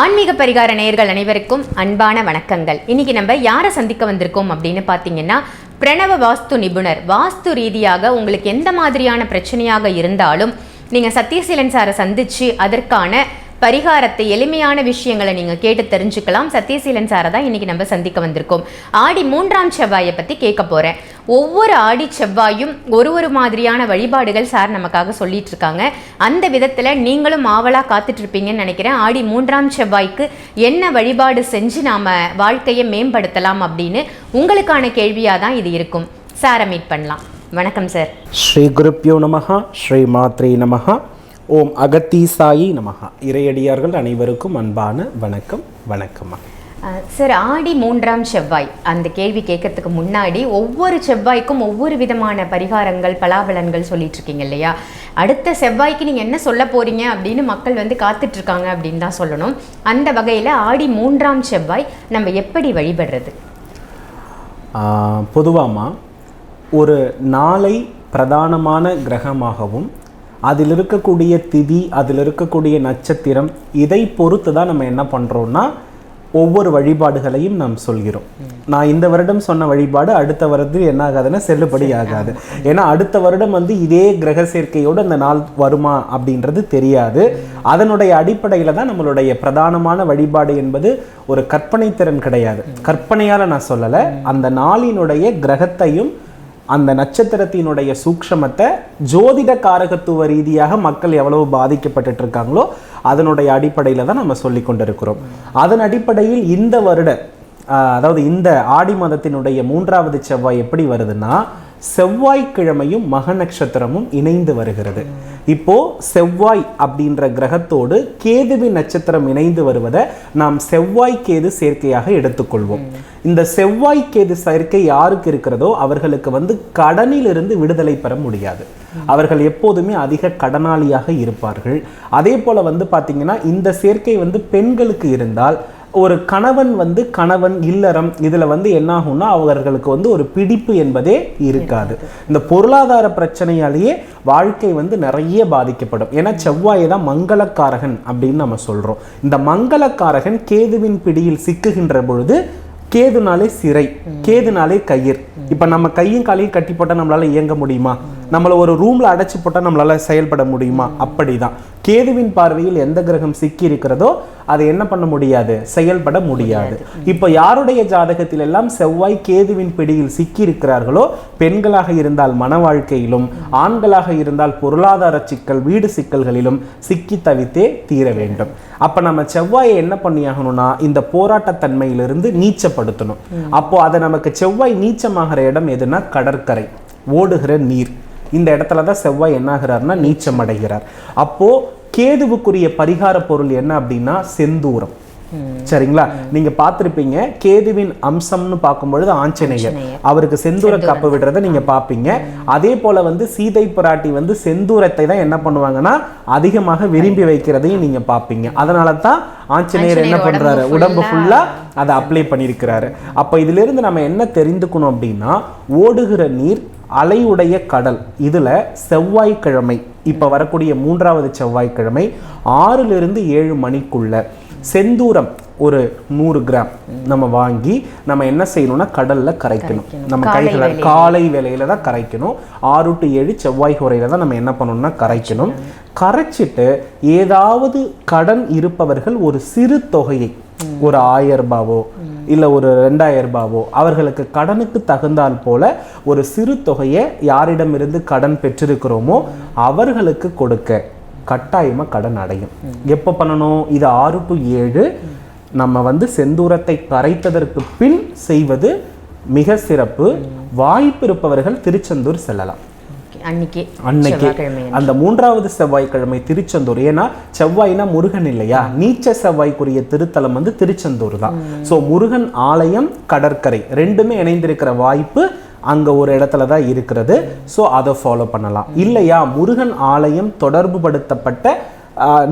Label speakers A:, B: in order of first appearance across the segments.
A: ஆன்மீக பரிகார நேயர்கள் அனைவருக்கும் அன்பான வணக்கங்கள். இன்னைக்கு நம்ம யாரை சந்திக்க வந்திருக்கோம் அப்படின்னு பார்த்தீங்கன்னா பிரணவ வாஸ்து நிபுணர். வாஸ்து ரீதியாக உங்களுக்கு எந்த மாதிரியான பிரச்சனையாக இருந்தாலும் நீங்கள் சத்யசீலன் சாரை சந்தித்து அதற்கான பரிகாரத்தை எளிமையான விஷயங்களை நீங்கள் கேட்டு தெரிஞ்சுக்கலாம். சத்யசீலன் சாரை தான் இன்றைக்கி நம்ம சந்திக்க வந்திருக்கோம். ஆடி மூன்றாம் செவ்வாயை பற்றி கேட்க போகிறேன் ஒவ்வொரு ஆடி செவ்வாயும் ஒரு ஒரு மாதிரியான வழிபாடுகள் சார் நமக்காக சொல்லிட்டு இருக்காங்க. அந்த விதத்தில் நீங்களும் ஆவலாக காத்துட்ருப்பீங்கன்னு நினைக்கிறேன். ஆடி மூன்றாம் செவ்வாய்க்கு என்ன வழிபாடு செஞ்சு நாம் வாழ்க்கையை மேம்படுத்தலாம் அப்படின்னு உங்களுக்கான கேள்வியாக தான் இது இருக்கும். சாரை மீட் பண்ணலாம். வணக்கம் சார்.
B: ஸ்ரீ குருப்பியோ நமகா ஸ்ரீ மாத்ரி நமகா ஓம் அகத்தீசாயி நமஹ. இறையடியார்கள் அனைவருக்கும் அன்பான வணக்கம் வணக்கம்மா.
A: சார் ஆடி மூன்றாம் செவ்வாய். அந்த கேள்வி கேட்கறதுக்கு முன்னாடி ஒவ்வொரு செவ்வாய்க்கும் ஒவ்வொரு விதமான பரிகாரங்கள் பலாபலன்கள் சொல்லிட்டு இருக்கீங்க இல்லையா? அடுத்த செவ்வாய்க்கு நீங்கள் என்ன சொல்ல போறீங்க அப்படின்னு மக்கள் வந்து காத்துட்டு இருக்காங்க அப்படின்னு தான் சொல்லணும். அந்த வகையில் ஆடி மூன்றாம் செவ்வாய் நம்ம எப்படி வழிபடுறது?
B: பொதுவாமா ஒரு நாளை பிரதானமான கிரகமாகவும் அதில் இருக்கக்கூடிய திதி அதில் இருக்கக்கூடிய நட்சத்திரம் இதை பொறுத்து தான் நம்ம என்ன பண்ணுறோம்னா ஒவ்வொரு வழிபாடுகளையும் நாம் சொல்கிறோம். நான் இந்த வருடம் சொன்ன வழிபாடு அடுத்த வருடம் என்ன ஆகாதுன்னா செல்லுபடி ஆகாது. ஏன்னா அடுத்த வருடம் வந்து இதே கிரக சேர்க்கையோடு அந்த நாள் வருமா அப்படின்றது தெரியாது. அதனுடைய அடிப்படையில் தான் நம்மளுடைய பிரதானமான வழிபாடு என்பது ஒரு கற்பனை திறன் கிடையாது. கற்பனையால் நான் சொல்லலை. அந்த நாளினுடைய கிரகத்தையும் அந்த நட்சத்திரத்தினுடைய சூக்ஷமத்தை ஜோதிட காரகத்துவ ரீதியாக மக்கள் எவ்வளவு பாதிக்கப்பட்டுட்டு இருக்காங்களோ அதனுடைய அடிப்படையில் தான் நம்ம சொல்லி கொண்டிருக்கிறோம். அதன் அடிப்படையில் இந்த வருட அதாவது இந்த ஆடி மாதத்தினுடைய மூன்றாவது செவ்வாய் எப்படி வருதுன்னா செவ்வாய்க்கிழமையும் மக நட்சத்திரமும் இணைந்து வருகிறது. இப்போ செவ்வாய் அப்படின்ற கிரகத்தோடு கேதுவின் நட்சத்திரம் இணைந்து வருவதை நாம் செவ்வாய் கேது சேர்க்கையாக எடுத்துக்கொள்வோம். இந்த செவ்வாய் கேது சேர்க்கை யாருக்கு இருக்கிறதோ அவர்களுக்கு வந்து கடனிலிருந்து விடுதலை பெற முடியாது. அவர்கள் எப்போதுமே அதிக கடனாளியாக இருப்பார்கள். அதே போல வந்து பாத்தீங்கன்னா இந்த சேர்க்கை வந்து பெண்களுக்கு இருந்தால் ஒரு கணவன் வந்து கணவன் இல்லறம் இதில் வந்து என்ன ஆகும்னா அவர்களுக்கு வந்து ஒரு பிடிப்பு என்பதே இருக்காது. இந்த பொருளாதார பிரச்சனையாலேயே வாழ்க்கை வந்து நிறைய பாதிக்கப்படும். ஏன்னா செவ்வாயை தான் மங்களக்காரகன் அப்படின்னு நம்ம சொல்கிறோம் இந்த மங்களக்காரகன் கேதுவின் பிடியில் சிக்குகின்ற பொழுது கேதுனாலே சிறை கேதுனாலே கயிர் இப்போ நம்ம கையும் காலையும் கட்டி போட்டால் நம்மளால இயங்க முடியுமா? நம்மள ஒரு ரூம்ல அடைச்சு போட்டா நம்மளால செயல்பட முடியுமா? அப்படிதான். கேதுவின் பார்வையில் எந்த கிரகம் சிக்கி இருக்கிறதோ அதை என்ன பண்ண முடியாது? செயல்பட முடியாது. இப்போ யாருடைய ஜாதகத்தில் எல்லாம் செவ்வாய் கேதுவின் பிடியில் சிக்கி இருக்கிறார்களோ பெண்களாக இருந்தால் மன வாழ்க்கையிலும் ஆண்களாக இருந்தால் பொருளாதார சிக்கல் வீடு சிக்கல்களிலும் சிக்கி தவித்தே தீர வேண்டும். அப்ப நம்ம செவ்வாயை என்ன பண்ணியாகணும்னா இந்த போராட்டத்தன்மையிலிருந்து நீச்சப்படுத்தணும். அப்போ அதை நமக்கு செவ்வாய் நீச்சமாகிற இடம் எதுனா கடற்கரை. ஓடுகிற நீர். இந்த இடத்துல தான் செவ்வாய் என்ன ஆகிறார்னா நீச்சம் அடைகிறார் அப்போ கேதுவுக்குரிய பரிகார பொருள் என்ன அப்படின்னா செந்தூரம். சரிங்களா? நீங்க பார்த்திருப்பீங்க கேதுவின் அம்சம்னு பார்க்கும் பொழுது ஆஞ்சநேயர். அவருக்கு செந்தூர காப்பு விடுறதை நீங்க பார்ப்பீங்க. அதே போல வந்து சீதை பிராட்டி வந்து செந்தூரத்தை தான் என்ன பண்ணுவாங்கன்னா அதிகமாக விரும்பி வைக்கிறதையும் நீங்க பார்ப்பீங்க. அதனால தான் ஆஞ்சநேயர் என்ன பண்றாரு?
A: உடம்பு
B: ஃபுல்லா அதை அப்ளை பண்ணியிருக்கிறாரு. அப்ப இதுல இருந்து நம்ம என்ன தெரிந்துக்கணும் அப்படின்னா ஓடுகிற நீர் அலையுடைய கடல் இதுல செவ்வாய்க்கிழமை இப்ப வரக்கூடிய மூன்றாவது செவ்வாய்க்கிழமை ஆறிலிருந்து ஏழு மணிக்குள்ள செந்தூரம் ஒரு நூறு கிராம் நம்ம வாங்கி நம்ம என்ன செய்யணும்னா கடல்ல கரைக்கணும். நம்ம கைகளை. காலை வேளையில தான் கரைக்கணும். ஆறு டு ஏழு செவ்வாய் குறையில தான் நம்ம என்ன பண்ணணும்னா கரைக்கணும். கரைச்சிட்டு ஏதாவது கடன் இருப்பவர்கள் ஒரு சிறு தொகையை ஒரு ஆயிரம் ரூபாவோ இல்லை ஒரு ரெண்டாயிரம் ரூபாவோ அவர்களுக்கு கடனுக்கு தகுந்தால் போல ஒரு சிறு தொகையை யாரிடமிருந்து கடன் பெற்றிருக்கிறோமோ அவர்களுக்கு கொடுக்க கட்டாயமாக கடன் அடையும். எப்போ பண்ணணும்? இது ஆறு டு ஏழு. நம்ம வந்து செந்தூரத்தை கரைத்ததற்கு பின் செய்வது மிக சிறப்பு. வாய்ப்பு இருப்பவர்கள் திருச்செந்தூர் செல்லலாம்.
A: அன்னைக்கு
B: அன்னைக்கு. அந்த மூன்றாவது செவ்வாய்க்கிழமை திருச்செந்தூர். ஏன்னா செவ்வாய்னா முருகன் இல்லையா? நீச்ச செவ்வாய்க்குரிய திருத்தலம் வந்து திருச்செந்தூர் தான். சோ முருகன் ஆலயம் கடற்கரை ரெண்டுமே இணைந்திருக்கிற வாய்ப்பு அங்க ஒரு இடத்துல தான் இருக்கிறது. சோ அதை ஃபாலோ பண்ணலாம். இல்லையா? முருகன் ஆலயம் தொடர்பு படுத்தப்பட்ட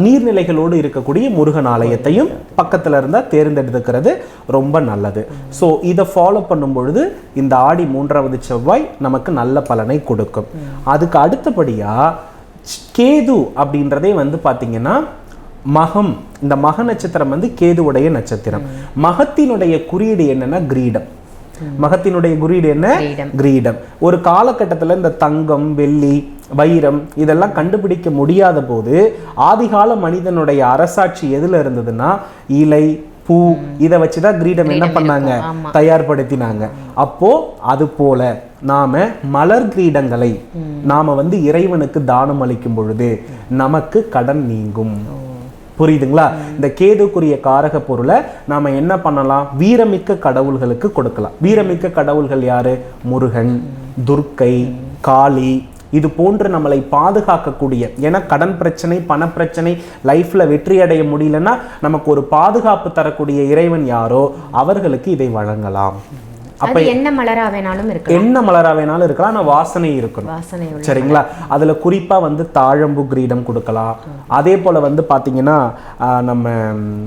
B: நீர்நிலைகளோடு இருக்கக்கூடிய முருகன் ஆலயத்தையும் பக்கத்துல இருந்தா தேர்ந்தெடுத்துக்கிறது ரொம்ப நல்லது. ஸோ இதை ஃபாலோ பண்ணும் பொழுது இந்த ஆடி மூன்றாவது செவ்வாய் நமக்கு நல்ல பலனை கொடுக்கும். அதுக்கு அடுத்தபடியா கேது அப்படின்றதே வந்து பாத்தீங்கன்னா மகம். இந்த மக நட்சத்திரம் வந்து கேதுவுடைய நட்சத்திரம். மகத்தினுடைய குறியீடு என்னன்னா கிரீடம். மகத்தினுடைய குறியீடு என்ன.
A: கிரீடம்.
B: ஒரு காலகட்டத்துல இந்த தங்கம் வெள்ளி வைரம் இதெல்லாம் கண்டுபிடிக்க முடியாத போது ஆதிகால மனிதனுடைய அரசாட்சி எதுல இருந்ததுன்னா இலை பூ இதை வச்சுதான் கிரீடம் என்ன பண்ணாங்க. தயார்படுத்தினாங்க. அப்போ அது போல நாம மலர் கிரீடங்களை நாம வந்து இறைவனுக்கு தானம் அளிக்கும் பொழுது நமக்கு கடன் நீங்கும். புரியுதுங்களா? இந்த கேதுக்குரிய காரக பொருளை நாம என்ன பண்ணலாம்? வீரமிக்க கடவுள்களுக்கு கொடுக்கலாம். வீரமிக்க கடவுள்கள் யாரு? முருகன் துர்க்கை காளி இது போன்று நம்மளை பாதுகாக்கக்கூடிய ஏன்னா கடன் பிரச்சனை பணப்பிரச்சனை லைஃப்ல வெற்றி அடைய முடியலன்னா நமக்கு ஒரு பாதுகாப்பு தரக்கூடிய இறைவன் யாரோ அவர்களுக்கு இதை வழங்கலாம்.
A: அது என்ன மலரா வேணாலும் இருக்கு
B: என்ன மலரா வேணாலும் இருக்கலாம். ஆனா வாசனை இருக்கணும். சரிங்களா? அதுல குறிப்பா வந்து தாழம்பு கிரீடம் கொடுக்கலாம். அதே போல வந்து பாத்தீங்கன்னா ஆஹ், நம்ம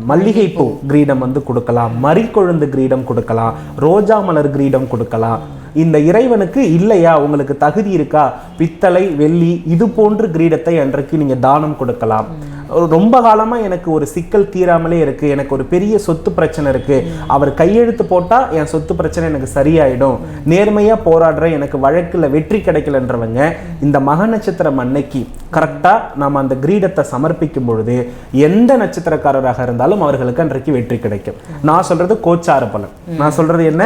B: மல்லிகைப்பூ. கிரீடம் வந்து கொடுக்கலாம். மறிக்கொழுந்து கிரீடம் கொடுக்கலாம். ரோஜா மலர் கிரீடம் கொடுக்கலாம். இந்த இறைவனுக்கு இல்லையா? உங்களுக்கு தகுதி இருக்கா? பித்தளை வெள்ளி இது போன்று கிரீடத்தை அன்றைக்கு நீங்க தானம் கொடுக்கலாம். ரொம்ப காலமா எனக்கு ஒரு சிக்கல் தீராமலே இருக்கு. எனக்கு ஒரு பெரிய சொத்து பிரச்சனை இருக்கு. அவர் கையெழுத்து போட்டா என் சொத்து பிரச்சனை எனக்கு சரியாயிடும். நேர்மையா போராடுற எனக்கு வழக்குல வெற்றி கிடைக்கலன்றவங்க இந்த மக நட்சத்திரம் அன்னைக்கு கரெக்டா நாம அந்த கிரீடத்தை சமர்ப்பிக்கும் பொழுது எந்த நட்சத்திரக்காரராக இருந்தாலும் அவர்களுக்கு அன்றைக்கு வெற்றி கிடைக்கும். நான் சொல்றது கோச்சார பலன். நான் சொல்றது என்ன?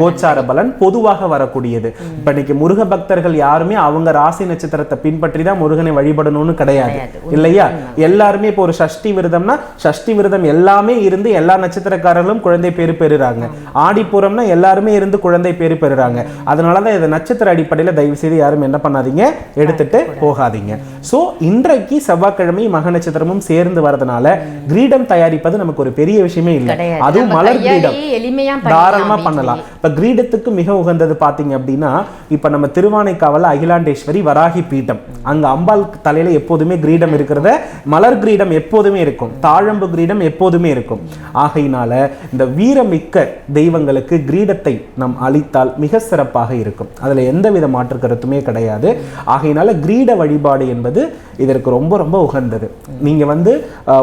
A: கோச்சார
B: பலன். பொதுவாக வரக்கூடியது. இப்ப இன்னைக்கு முருக பக்தர்கள் யாருமே அவங்க ராசி நட்சத்திரத்தை பின்பற்றி தான் முருகனை வழிபடணும்னு கிடையாது. இல்லையா? எல்லாருமே இப்போ ஒரு சஷ்டி விரதம்னா சஷ்டி விரதம் எல்லாமே இருந்து எல்லா நட்சத்திரக்காரர்களும் குழந்தை பேரு பெறுறாங்க. ஆடிப்பூரம்னா எல்லாருமே இருந்து குழந்தை பேரு பெறுறாங்க. அதனாலதான் இதை நட்சத்திர அடிப்படையில தயவு செய்து யாரும் என்ன பண்ணாதீங்க எடுத்துட்டு போகாதீங்க. சோ இன்றைக்கு செவ்வாய்க்கிழமை மக நட்சத்திரமும் சேர்ந்து வரதுனால கிரீடம் தயாரிப்பது நமக்கு ஒரு பெரிய விஷயமே இல்லை. அதுவும் மலர் கிரீடம்.
A: கையாலேயே எளிமையா
B: தாராளமா
A: பண்ணலாம்.
B: இப்ப கிரீடத்துக்கு மிக உகந்தது பாத்தீங்க அப்படின்னா இப்ப நம்ம திருவானைக்காவல அகிலாண்டேஸ்வரி வராகி பீடம். அங்க அம்பாள் தலையில எப்போதுமே கிரீடம் இருக்கிறத மலர் கிரீடம் எப்போதுமே இருக்கும். தாழம்பு கிரீடம் எப்போதுமே இருக்கும். ஆகையினால இந்த வீரமிக்க தெய்வங்களுக்கு கிரீடத்தை நாம் அளித்தால் மிக சிறப்பாக இருக்கும். அதுல எந்தவித மாற்று கருத்துமே கிடையாது. ஆகையினால கிரீட வழிபாடு என்பது இதற்கு ரொம்ப ரொம்ப உகந்தது. நீங்க வந்து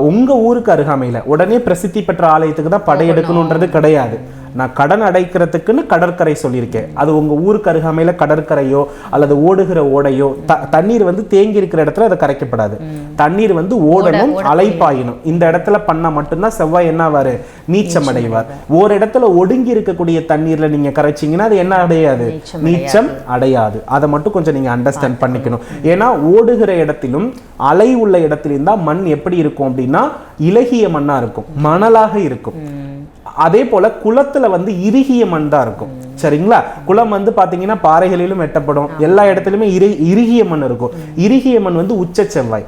B: உங்க ஊருக்கு அருகாமையில உடனே பிரசித்தி பெற்ற ஆலயத்துக்கு தான் படையெடுக்கணுன்றது கிடையாது. நான் கடன் அடைக்கிறதுக்குன்னு கடற்கரை சொல்லியிருக்கேன். அது உங்க ஊருக்கு அருகாமையில கடற்கரையோ அல்லது ஓடுகிற ஓடையோ த- தண்ணீர் வந்து தேங்கி இருக்கிற இடத்துல அது கரைக்கப்படாது. தண்ணீர் வந்து ஓடணும் அலைப்பாயணும். இந்த இடத்துல பண்ணா மட்டும்தான் செவ்வாய் என்ன ஆவாரு? நீச்சம் அடைவார். ஒரு இடத்துல ஒடுங்கி இருக்கக்கூடிய தண்ணீர்ல நீங்க கரைச்சீங்கன்னா அது என்ன அடையாது?
A: நீச்சம்
B: அடையாது. அதை மட்டும் கொஞ்சம் நீங்க அண்டர்ஸ்டாண்ட் பண்ணிக்கணும். ஏன்னா ஓடுகிற இடத்திலும் அலை உள்ள இடத்திலும் தான் மண் எப்படி இருக்கும் அப்படின்னா இலகிய மண்ணா இருக்கும். மணலாக இருக்கும். அதே போல குளத்துல வந்து இறுகிய மண் தான் இருக்கும். சரிங்களா? குளம் வந்து பாத்தீங்கன்னா பாறைகளிலும் வெட்டப்படும். எல்லா இடத்துலயுமே இரு இறுகிய மண் இருக்கும். இறுகிய மண் வந்து உச்ச செவ்வாய்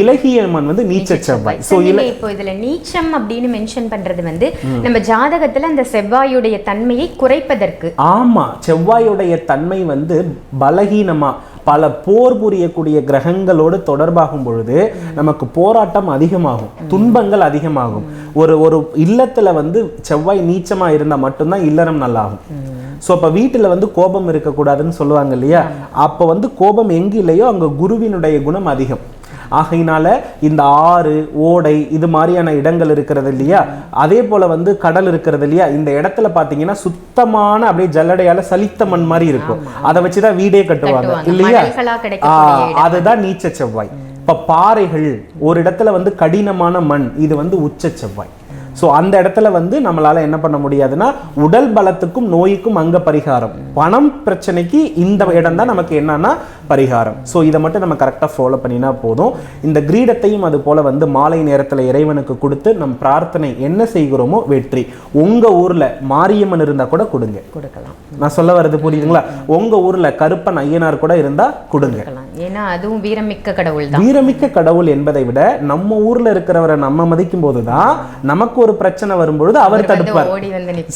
B: இலகிய மண் வந்து நீச்ச செவ்வாய்
A: சோ இப்போ இதுல நீச்சம் அப்படின்னு மென்ஷன் பண்றது வந்து நம்ம ஜாதகத்துல அந்த செவ்வாயுடைய தன்மையை குறைப்பதற்கு.
B: ஆமா செவ்வாயுடைய தன்மை வந்து பலகீனமா பல போர் புரியக்கூடிய கிரகங்களோடு தொடர்பாகும் பொழுது நமக்கு போராட்டம் அதிகமாகும் துன்பங்கள் அதிகமாகும். ஒரு ஒரு இல்லத்துல வந்து செவ்வாய் நீச்சமா இருந்தா மட்டும்தான் இல்லறம் நல்லாகும். ஸோ அப்போ வீட்டில் வந்து கோபம் இருக்கக்கூடாதுன்னு சொல்லுவாங்க இல்லையா? அப்போ வந்து கோபம் எங்கே இல்லையோ அங்கே குருவினுடைய குணம் அதிகம். ஆகையினால இந்த ஆறு ஓடை இது மாதிரியான இடங்கள் இருக்கிறது இல்லையா? அதே போல வந்து கடல் இருக்கிறது இல்லையா? இந்த இடத்துல பாத்தீங்கன்னா சுத்தமான அப்படியே ஜல்லடையால சலித்த மண் மாதிரி இருக்கும். அதை வச்சுதான் வீடே கட்டுவாங்க. இல்லையா. அதுதான் நீச்ச செவ்வாய். இப்ப பாறைகள் ஒரு இடத்துல வந்து கடினமான மண் இது வந்து உச்ச செவ்வாய். ஸோ அந்த இடத்துல வந்து நம்மளால என்ன பண்ண முடியாதுன்னா உடல் பலத்துக்கும் நோய்க்கும் அங்க பரிகாரம். பணம் பிரச்சனைக்கு இந்த இடம் தான் நமக்கு என்னன்னா பரிகாரம். ஸோ இதை மட்டும் நம்ம கரெக்டாக ஃபாலோ பண்ணினா போதும். இந்த கிரீடத்தையும் அது போல வந்து மாலை நேரத்தில் இறைவனுக்கு கொடுத்து நம் பிரார்த்தனை என்ன செய்கிறோமோ வெற்றி. உங்க ஊர்ல மாரியம்மன் இருந்தா கூட கொடுங்க.
A: கொடுக்கலாம்.
B: நான் சொல்ல வர்றது புரியுதுங்களா? உங்க ஊர்ல கருப்பன் ஐயனார் கூட இருந்தா கொடுங்க.
A: ஏன்னா அதுவும் வீரமிக்க கடவுள்
B: வீரமிக்க கடவுள் என்பதை விட நம்ம ஊர்ல இருக்கிறவரை நம்ம மதிக்கும் போதுதான் நமக்கு ஒரு பிரச்சனை வரும்பொழுது அவர் தடுப்பார்.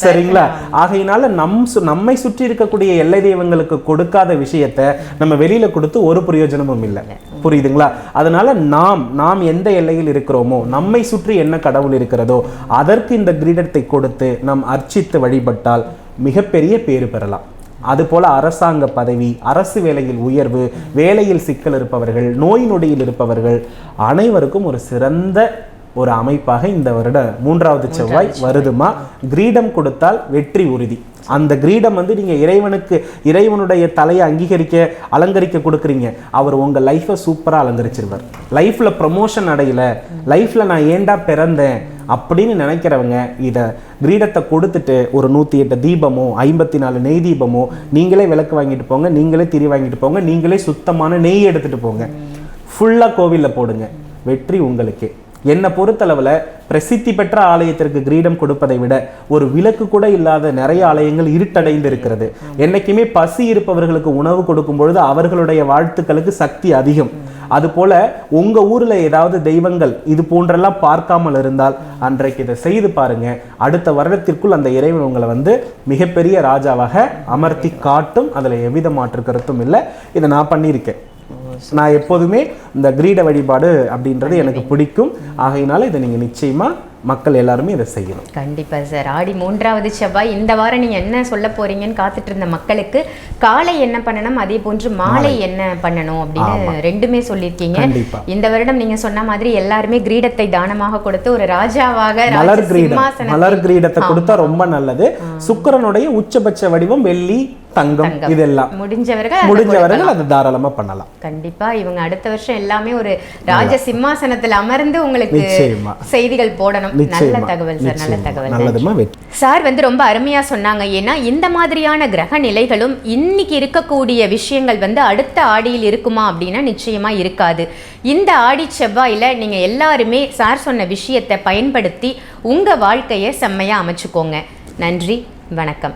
B: சரிங்களா? ஆகையினால நம் நம்மை சுற்றி இருக்கக்கூடிய எல்லை தெய்வங்களுக்கு கொடுக்காத விஷயத்தை நம்ம வெளியில கொடுத்து ஒரு பிரயோஜனமும் இல்லை. புரியுதுங்களா? அதனால நாம் நாம் எந்த எல்லையில் இருக்கிறோமோ நம்மை சுற்றி என்ன கடவுள் இருக்கிறதோ அதற்கு இந்த கிரீடத்தை கொடுத்து நாம் அர்ச்சித்து வழிபட்டால் மிகப்பெரிய பேறு பெறலாம். அதுபோல அரசாங்க பதவி அரசு வேலையில் உயர்வு வேலையில் சிக்கல் இருப்பவர்கள் நோய் நொடியில் இருப்பவர்கள் அனைவருக்கும் ஒரு சிறந்த ஒரு அமைப்பாக இந்த வருட மூன்றாவது செவ்வாய். வருதுமா? கிரீடம் கொடுத்தால் வெற்றி உறுதி. அந்த கிரீடம் வந்து நீங்கள் இறைவனுக்கு இறைவனுடைய தலையை அங்கீகரிக்க அலங்கரிக்க கொடுக்குறீங்க. அவர் உங்கள் லைஃப்பை சூப்பராக அலங்கரிச்சிருவார். லைஃப்பில் ப்ரமோஷன் அடையல லைஃப்பில் நான் ஏன்டா பிறந்தேன் அப்படின்னு நினைக்கிறவங்க இதை கிரீடத்தை கொடுத்துட்டு ஒரு நூற்றி எட்டு தீபமோ ஐம்பத்தி நாலு நெய் தீபமோ நீங்களே விளக்கு வாங்கிட்டு போங்க நீங்களே திரி வாங்கிட்டு போங்க நீங்களே சுத்தமான நெய் எடுத்துகிட்டு போங்க. ஃபுல்லாக கோவிலில் போடுங்க. வெற்றி உங்களுக்கே. என்னை பொறுத்தளவில் பிரசித்தி பெற்ற ஆலயத்திற்கு கிரீடம் கொடுப்பதை விட ஒரு விளக்கு கூட இல்லாத நிறைய ஆலயங்கள் இருட்டடைந்து இருக்கிறது என்னைக்குமே பசி இருப்பவர்களுக்கு உணவு கொடுக்கும் பொழுது அவர்களுடைய வாழ்த்துக்களுக்கு சக்தி அதிகம். அதுபோல உங்க ஊர்ல ஏதாவது தெய்வங்கள் இது போன்றெல்லாம் பார்க்காமல் இருந்தால் அன்றைக்கு இதை செய்து பாருங்க. அடுத்த வருடத்திற்குள் அந்த இறைவன் உங்களை வந்து மிகப்பெரிய ராஜாவாக அமர்த்தி காட்டும். அதுல எவ்வித மாற்று கருத்தும் இல்லை. இதை நான் பண்ணியிருக்கேன். நான் எப்போதுமே இந்த கிரீட வழிபாடு அப்படின்றது எனக்கு பிடிக்கும். ஆகையினால இதை நீங்க நிச்சயமா மக்கள் எல்லாருமே இதை செய்யணும்.
A: கண்டிப்பா சார் ஆடி மூன்றாவது செவ்வாய் இந்த வாரம் நீங்க என்ன சொல்ல போறீங்கன்னு காத்துட்டு இருந்த மக்களுக்கு காலை என்ன பண்ணணும் அதே போன்று மாலை என்ன பண்ணணும் அப்படின்னு ரெண்டுமே சொல்லியிருக்கீங்க. இந்த வருடம் நீங்க சொன்ன மாதிரி எல்லாருமே கிரீடத்தை தானமாக கொடுத்து ஒரு ராஜாவாக ராஜ
B: மலர் கிரீடம். மலர் கிரீடத்தை கொடுத்தா ரொம்ப நல்லது. சுக்கிரனுடைய உச்சபட்ச வடிவம் வெள்ளி தங்கம் இதெல்லாம்.
A: முடிஞ்சவர்கள்
B: முடிஞ்சவர்கள் அதை தாராளமா பண்ணலாம்.
A: கண்டிப்பா இவங்க அடுத்த வருஷம் எல்லாமே ஒரு ராஜ சிம்மாசனத்தில் அமர்ந்து உங்களுக்கு. செய்திகள் போடணும். நல்ல தகவல் சார் நல்ல. தகவல். சார் வந்து ரொம்ப அருமையா சொன்னாங்க. ஏன்னா இந்த மாதிரியான கிரக நிலைகளும் இன்னைக்கு இருக்கக்கூடிய விஷயங்கள் வந்து அடுத்த ஆடியில் இருக்குமா அப்படின்னா நிச்சயமா இருக்காது. இந்த ஆடி செவ்வாயில நீங்க எல்லாருமே சார் சொன்ன விஷயத்தை பயன்படுத்தி உங்க வாழ்க்கையை செம்மையா அமைச்சுக்கோங்க. நன்றி. வணக்கம்.